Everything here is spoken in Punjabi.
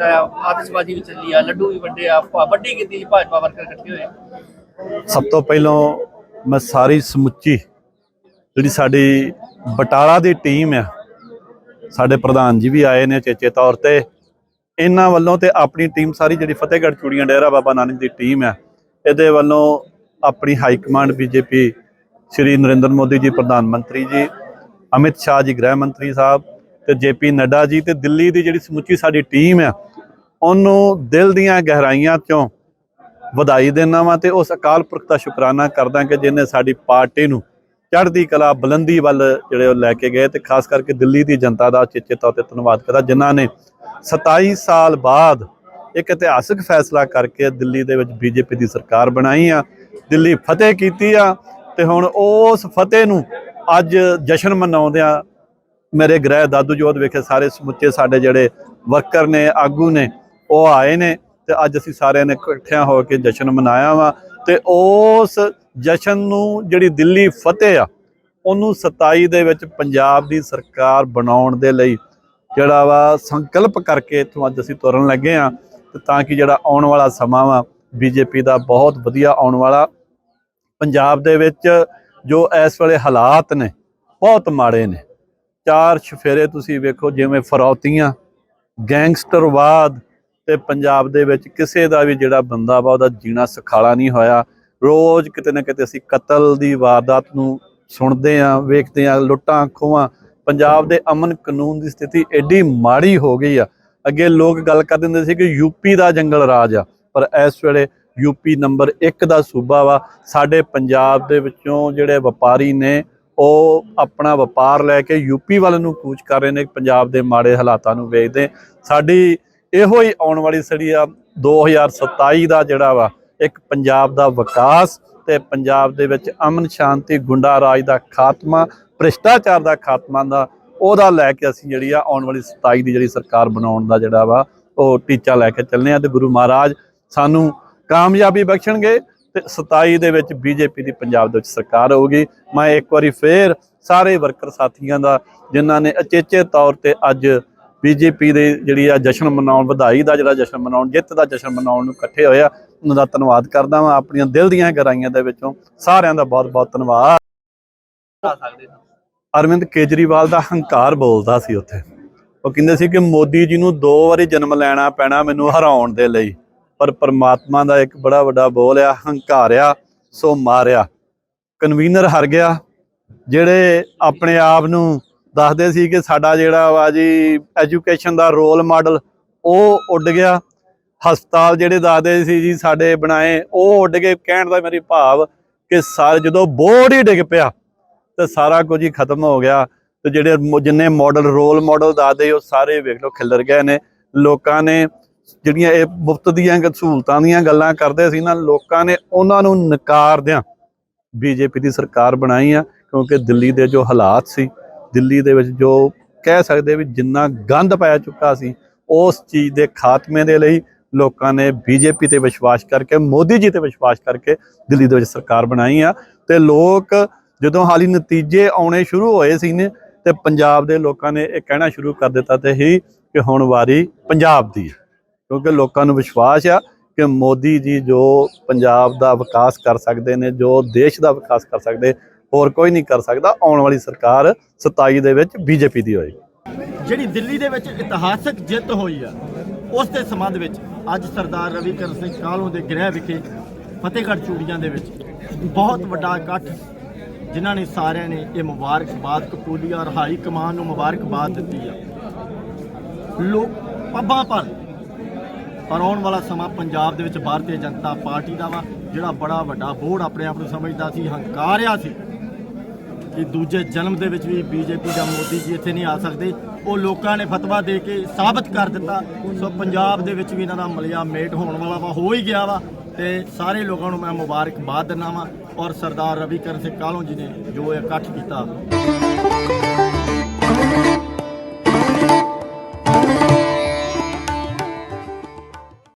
ਕੀਤਾ ਆ, ਆਤਿਸ਼ਬਾਜ਼ੀ ਵੀ ਚੱਲੀ ਆ, ਲੱਡੂ ਵੀ ਵੱਡੇ ਆ ਵੱਡੀ ਕੀਤੀ ਜੀ ਭਾਜਪਾ ਵਰਕਰ ਇਕੱਠੇ ਹੋਏ ਸਭ ਤੋਂ ਪਹਿਲਾਂ ਮੈਂ ਸਾਰੀ ਸਮੁੱਚੀ ਜਿਹੜੀ ਸਾਡੀ ਬਟਾਲਾ ਦੀ ਟੀਮ ਆ, ਸਾਡੇ ਪ੍ਰਧਾਨ ਜੀ ਵੀ ਆਏ ਨੇ ਚੇਚੇ ਤੌਰ ਤੇ। ਇਹਨਾਂ ਵੱਲੋਂ ਤੇ ਆਪਣੀ ਟੀਮ ਸਾਰੀ ਜਿਹੜੀ ਫਤਿਹਗੜ੍ਹ ਚੂੜੀਆਂ ਡੇਰਾ ਬਾਬਾ ਨਾਨਕ ਦੀ ਟੀਮ ਆ, ਇਹਦੇ ਵੱਲੋਂ ਆਪਣੀ high command BJP Shri Narinder Modi ji, ਪ੍ਰਧਾਨ ਮੰਤਰੀ ਜੀ, ਅਮਿਤ ਸ਼ਾਹ ਜੀ, ਗ੍ਰਹਿ ਮੰਤਰੀ ਸਾਹਿਬ ਤੇ ਜੇਪੀ ਨੱਡਾ ਜੀ ਤੇ ਦਿੱਲੀ ਦੀ ਜਿਹੜੀ ਸਮੁੱਚੀ ਸਾਡੀ ਟੀਮ ਆ ਉਹਨੂੰ ਦਿਲ ਦੀਆਂ ਗਹਿਰਾਈਆਂ ਚੋਂ ਵਧਾਈ ਦੇਣਾ ਵਾਂ ਤੇ ਉਸ ਅਕਾਲ ਪੁਰਖ ਦਾ ਸ਼ੁਕਰਾਨਾ ਕਰਦਾ ਕਿ ਜਿਨੇ ਸਾਡੀ ਪਾਰਟੀ ਨੂੰ ਚੜ੍ਹਦੀ ਕਲਾ, ਬੁਲੰਦੀ ਵੱਲ ਜਿਹੜੇ ਉਹ ਲੈ ਕੇ ਗਏ ਤੇ ਖਾਸ ਕਰਕੇ ਦਿੱਲੀ ਦੀ ਜਨਤਾ ਦਾ ਚੇਚੇ ਤੌਰ ਤੇ ਧੰਨਵਾਦ ਕਰਦਾ, ਜਿਨ੍ਹਾਂ ਨੇ 27 ਸਾਲ ਬਾਅਦ ਇੱਕ ਇਤਿਹਾਸਕ ਫੈਸਲਾ ਕਰਕੇ ਦਿੱਲੀ ਦੇ ਵਿੱਚ ਬੀਜੇਪੀ ਦੀ ਸਰਕਾਰ ਬਣਾਈ ਆ, ਦਿੱਲੀ ਫਤਿਹ ਕੀਤੀ ਆ ਤੇ ਹੁਣ ਉਸ ਫਤਿਹ ਨੂੰ ਅੱਜ ਜਸ਼ਨ ਮਨਾਉਂਦਿਆਂ ਮੇਰੇ ਗ੍ਰਹਿ ਦਾਦੂ ਜੋਤ ਵਿਖੇ ਸਾਰੇ ਸਮੁੱਚੇ ਸਾਡੇ ਜਿਹੜੇ ਵਰਕਰ ਨੇ, ਆਗੂ ਨੇ ਉਹ ਆਏ ਨੇ ਤੇ ਅੱਜ ਅਸੀਂ ਸਾਰਿਆਂ ਨੇ ਇਕੱਠਿਆਂ ਹੋ ਕੇ ਜਸ਼ਨ ਮਨਾਇਆ ਵਾ ਤੇ ਉਸ ਜਸ਼ਨ ਨੂੰ ਜਿਹੜੀ ਦਿੱਲੀ ਫਤਿਹ ਆ, ਉਹਨੂੰ 27 ਦੇ ਵਿੱਚ ਪੰਜਾਬ ਦੀ ਸਰਕਾਰ ਬਣਾਉਣ ਦੇ ਲਈ ਜਿਹੜਾ ਵਾ ਸੰਕਲਪ ਕਰਕੇ ਇੱਥੋਂ ਅੱਜ ਅਸੀਂ ਤੁਰਨ ਲੱਗੇ ਆ ਤੇ ਤਾਂ ਕਿ ਜਿਹੜਾ ਆਉਣ ਵਾਲਾ ਸਮਾਂ ਵਾ, ਬੀਜੇਪੀ ਦਾ ਬਹੁਤ ਵਧੀਆ ਆਉਣ ਵਾਲਾ, ਪੰਜਾਬ ਦੇ ਵਿੱਚ ਜੋ ਇਸ ਵੇਲੇ ਹਾਲਾਤ ਨੇ, ਬਹੁਤ ਮਾੜੇ ਨੇ। ਚਾਰ ਚਫੇਰੇ ਤੁਸੀਂ ਵੇਖੋ ਜਿਵੇਂ ਫਰੌਤੀਆਂ, ਗੈਂਗਸਟਰਵਾਦ ਤੇ ਪੰਜਾਬ ਦੇ ਵਿੱਚ ਕਿਸੇ ਦਾ ਵੀ ਜਿਹੜਾ ਬੰਦਾ ਵਾ ਉਹਦਾ ਜੀਣਾ ਸੁਖਾਲਾ ਨਹੀਂ ਹੋਇਆ। ਰੋਜ਼ ਕਿਤੇ ਨਾ ਕਿਤੇ ਅਸੀਂ ਕਤਲ ਦੀ ਵਾਰਦਾਤ ਨੂੰ ਸੁਣਦੇ ਆ ਵੇਖਦੇ ਆ ਲੁੱਟਾਂ, ਖੋਹਾਂ। ਪੰਜਾਬ ਦੇ ਅਮਨ ਕਾਨੂੰਨ ਦੀ ਸਥਿਤੀ ਐਡੀ ਮਾੜੀ ਹੋ ਗਈ ਆ। ਅੱਗੇ ਲੋਕ ਗੱਲ ਕਰ ਦਿੰਦੇ ਸੀ ਕਿ ਯੂਪੀ ਦਾ ਜੰਗਲ ਰਾਜ ਆ, ਪਰ ਇਸ ਵੇਲੇ ਯੂਪੀ ਨੰਬਰ 1 ਦਾ ਸੂਬਾ ਵਾ। ਸਾਡੇ ਪੰਜਾਬ ਦੇ ਵਿੱਚੋਂ ਜਿਹੜੇ ਵਪਾਰੀ ਨੇ, ਉਹ ਆਪਣਾ ਵਪਾਰ ਲੈ ਕੇ ਯੂਪੀ ਵੱਲ ਨੂੰ ਕੂਚ ਕਰ ਰਹੇ ਨੇ, ਪੰਜਾਬ ਦੇ ਮਾੜੇ ਹਾਲਾਤਾਂ ਨੂੰ ਵੇਖਦੇ। ਸਾਡੀ ਇਹੋ ਹੀ ਆਉਣ ਵਾਲੀ ਸੜੀ ਆ 2027 ਦਾ ਜਿਹੜਾ ਵਾ, ਇੱਕ ਪੰਜਾਬ ਦਾ ਵਿਕਾਸ ਤੇ ਪੰਜਾਬ ਦੇ ਵਿੱਚ ਅਮਨ ਸ਼ਾਂਤੀ ਗੁੰਡਾ ਰਾਜ ਦਾ ਖਾਤਮਾ, ਭ੍ਰਿਸ਼ਟਾਚਾਰ ਦਾ ਖਾਤਮਾ ਦਾ, ਉਹਦਾ ਲੈ ਕੇ ਅਸੀਂ ਜਿਹੜੀ ਆ ਆਉਣ ਵਾਲੀ 27 ਦੀ ਜਿਹੜੀ ਸਰਕਾਰ ਬਣਾਉਣ ਦਾ ਜਿਹੜਾ ਵਾ, ਉਹ ਟੀਚਾ ਲੈ ਕੇ ਚੱਲਨੇ ਆ ਤੇ ਗੁਰੂ ਮਹਾਰਾਜ ਸਾਨੂੰ ਕਾਮਯਾਬੀ ਬਖਸ਼ਣਗੇ ਤੇ 27 ਦੇ ਵਿੱਚ ਬੀਜੇਪੀ ਦੀ ਪੰਜਾਬ ਦੇ ਵਿੱਚ ਸਰਕਾਰ ਹੋਊਗੀ। ਮੈਂ ਇੱਕ ਵਾਰੀ ਫੇਰ ਸਾਰੇ ਵਰਕਰ ਸਾਥੀਆਂ ਦਾ, ਜਿਨ੍ਹਾਂ ਨੇ ਅਚੇਚੇ ਤੌਰ ਤੇ ਅੱਜ ਬੀਜੇਪੀ ਦੇ ਜਿਹੜੀ ਆ ਜਸ਼ਨ ਮਨਾਉਣ ਵਧਾਈ ਦਾ ਜਿਹੜਾ ਜਸ਼ਨ ਮਨਾਉਣ, ਜਿੱਤ ਦਾ ਜਸ਼ਨ ਮਨਾਉਣ ਨੂੰ ਇਕੱਠੇ ਹੋਏ ਆ, ਉਹਨਾਂ ਦਾ ਧੰਨਵਾਦ ਕਰਦਾ ਵਾਂ, ਆਪਣੀਆਂ ਦਿਲ ਦੀਆਂ ਗਹਿਰਾਈਆਂ ਦੇ ਵਿੱਚੋਂ ਸਾਰਿਆਂ ਦਾ ਬਹੁਤ ਬਹੁਤ ਧੰਨਵਾਦ। ਅਰਵਿੰਦ ਕੇਜਰੀਵਾਲ ਦਾ ਹੰਕਾਰ ਬੋਲਦਾ ਸੀ ਉੱਥੇ। ਉਹ ਕਹਿੰਦੇ ਸੀ ਕਿ ਮੋਦੀ ਜੀ ਨੂੰ ਦੋ ਵਾਰੀ ਜਨਮ ਲੈਣਾ ਪੈਣਾ ਮੈਨੂੰ ਹਰਾਉਣ ਦੇ ਲਈ, ਪਰ ਪਰਮਾਤਮਾ ਦਾ ਇੱਕ ਬੜਾ ਵੱਡਾ ਬੋਲ ਆ, ਹੰਕਾਰਿਆ, ਸੋ ਮਾਰਿਆ। ਕਨਵੀਨਰ ਹਰ ਗਿਆ, ਜਿਹੜੇ ਆਪਣੇ ਆਪ ਨੂੰ ਦੱਸਦੇ ਸੀ ਕਿ ਸਾਡਾ ਜਿਹੜਾ ਵਾ ਜੀ ਐਜੂਕੇਸ਼ਨ ਦਾ ਰੋਲ ਮਾਡਲ ਉਹ ਉੱਡ ਗਿਆ। ਹਸਪਤਾਲ ਜਿਹੜੇ ਦੱਸਦੇ ਸੀ ਜੀ ਸਾਡੇ ਬਣਾਏ, ਉਹ ਉੱਡ ਗਏ। ਕਹਿਣ ਦਾ ਮੇਰੀ ਭਾਵ ਕਿ ਸਾਰੇ ਜਦੋਂ ਬੋਰਡ ਹੀ ਡਿੱਗ ਪਿਆ, ਤੇ ਸਾਰਾ ਕੁਝ ਹੀ ਖਤਮ ਹੋ ਗਿਆ। ਤੇ ਜਿਹੜੇ ਜਿੰਨੇ ਮਾਡਲ ਰੋਲ ਮਾਡਲ ਦੱਸਦੇ ਉਹ ਸਾਰੇ ਵੇਖ ਲਓ ਖਿਲਰ ਗਏ ਨੇ। ਲੋਕਾਂ ਨੇ ਜਿਹੜੀਆਂ ਇਹ ਮੁਫਤ ਦੀਆਂ ਸਹੂਲਤਾਂ ਦੀਆਂ ਗੱਲਾਂ ਕਰਦੇ ਸੀ ਨਾ, ਲੋਕਾਂ ਨੇ ਉਹਨਾਂ ਨੂੰ ਨਕਾਰਦਿਆਂ ਬੀਜੇਪੀ ਦੀ ਸਰਕਾਰ ਬਣਾਈ ਆ, ਕਿਉਂਕਿ ਦਿੱਲੀ ਦੇ ਜੋ ਹਾਲਾਤ ਸੀ ਦਿੱਲੀ ਦੇ ਵਿੱਚ ਜੋ ਕਹਿ ਸਕਦੇ ਵੀ ਜਿੰਨਾ ਗੰਦ ਪੈ ਚੁੱਕਾ ਸੀ, ਉਸ ਚੀਜ਼ ਦੇ ਖਾਤਮੇ ਦੇ ਲਈ ਲੋਕਾਂ ਨੇ ਬੀਜੇਪੀ ਤੇ ਵਿਸ਼ਵਾਸ ਕਰਕੇ, ਮੋਦੀ ਜੀ ਤੇ ਵਿਸ਼ਵਾਸ ਕਰਕੇ ਦਿੱਲੀ ਦੇ ਵਿੱਚ ਸਰਕਾਰ ਬਣਾਈ ਆ ਤੇ ਲੋਕ ਜਦੋਂ ਹਾਲੀ ਨਤੀਜੇ ਆਉਣੇ ਸ਼ੁਰੂ ਹੋਏ ਸੀ ਨੇ ਤੇ ਪੰਜਾਬ ਦੇ ਲੋਕਾਂ ਨੇ ਇਹ ਕਹਿਣਾ ਸ਼ੁਰੂ ਕਰ ਦਿੱਤਾ ਤੇ ਹੀ ਕਿ ਹੁਣ ਵਾਰੀ ਪੰਜਾਬ ਦੀ ਹੈ। ਕਿਉਂਕਿ ਲੋਕਾਂ ਨੂੰ ਵਿਸ਼ਵਾਸ ਆ ਕਿ ਮੋਦੀ ਜੀ ਜੋ ਪੰਜਾਬ ਦਾ ਵਿਕਾਸ ਕਰ ਸਕਦੇ ਨੇ, ਜੋ ਦੇਸ਼ ਦਾ ਵਿਕਾਸ ਕਰ ਸਕਦੇ ਹੋਰ ਕੋਈ ਨਹੀਂ ਕਰ ਸਕਦਾ। ਆਉਣ ਵਾਲੀ ਸਰਕਾਰ 27 ਦੇ ਵਿੱਚ ਬੀਜੇਪੀ ਦੀ ਹੋਏਗੀ। ਜਿਹੜੀ ਦਿੱਲੀ ਦੇ ਵਿੱਚ ਇਤਿਹਾਸਕ ਜਿੱਤ ਹੋਈ ਆ, ਉਸ ਦੇ ਸੰਬੰਧ ਵਿੱਚ ਅੱਜ ਸਰਦਾਰ ਰਵੀ ਰਵੀਕਰਨ ਸਿੰਘ ਕਾਹਲੋਂ ਦੇ ਗ੍ਰਹਿ ਵਿਖੇ ਫਤਿਹਗੜ੍ਹ ਚੂੜੀਆਂ ਦੇ ਵਿੱਚ ਬਹੁਤ ਵੱਡਾ ਇਕੱਠ ਜਿਨ੍ਹਾਂ ਨੇ ਸਾਰਿਆਂ ਨੇ ਇਹ ਮੁਬਾਰਕਬਾਦ ਕਬੂਲੀ ਔਰ ਹਾਈ ਕਮਾਨ ਨੂੰ ਮੁਬਾਰਕਬਾਦ ਦਿੱਤੀ ਆ। ਲੋਕ ਪੱਬਾਂ ਪਰ ਪਰ ਆਉਣ ਵਾਲਾ ਸਮਾਂ ਪੰਜਾਬ ਦੇ ਵਿੱਚ ਭਾਰਤੀ ਜਨਤਾ ਪਾਰਟੀ ਦਾ ਵਾ, ਜਿਹੜਾ ਬੜਾ ਵੱਡਾ ਬੋਰਡ ਆਪਣੇ ਆਪ ਨੂੰ ਸਮਝਦਾ ਸੀ, ਹੰਕਾਰਿਆ ਸੀ। ਕਿ ਦੂਜੇ ਜਨਮ ਦੇ ਵਿੱਚ ਵੀ ਬੀਜੇਪੀ ਜਾਂ ਮੋਦੀ ਜੀ ਇੱਥੇ ਨਹੀਂ ਆ ਸਕਦੇ। ਉਹ ਲੋਕਾਂ ਨੇ ਫਤਵਾ ਦੇ ਕੇ ਸਾਬਤ ਕਰ ਦਿੱਤਾ। ਸੋ ਪੰਜਾਬ ਦੇ ਵਿੱਚ ਵੀ ਇਹਨਾਂ ਦਾ ਮਲਿਆ ਮੇਟ ਹੋਣ ਵਾਲਾ ਵਾ, ਹੋ ਹੀ ਗਿਆ ਵਾ। ਤੇ ਸਾਰੇ ਲੋਕਾਂ ਨੂੰ ਮੈਂ ਮੁਬਾਰਕਬਾਦ ਦਿੰਦਾ ਵਾਂ। ਔਰ ਸਰਦਾਰ ਰਵੀ ਕਰਨ ਸਿੰਘ ਕਾਹਲੋਂ ਜੀ ਨੇ ਜੋ ਇਕੱਠ ਕੀਤਾ।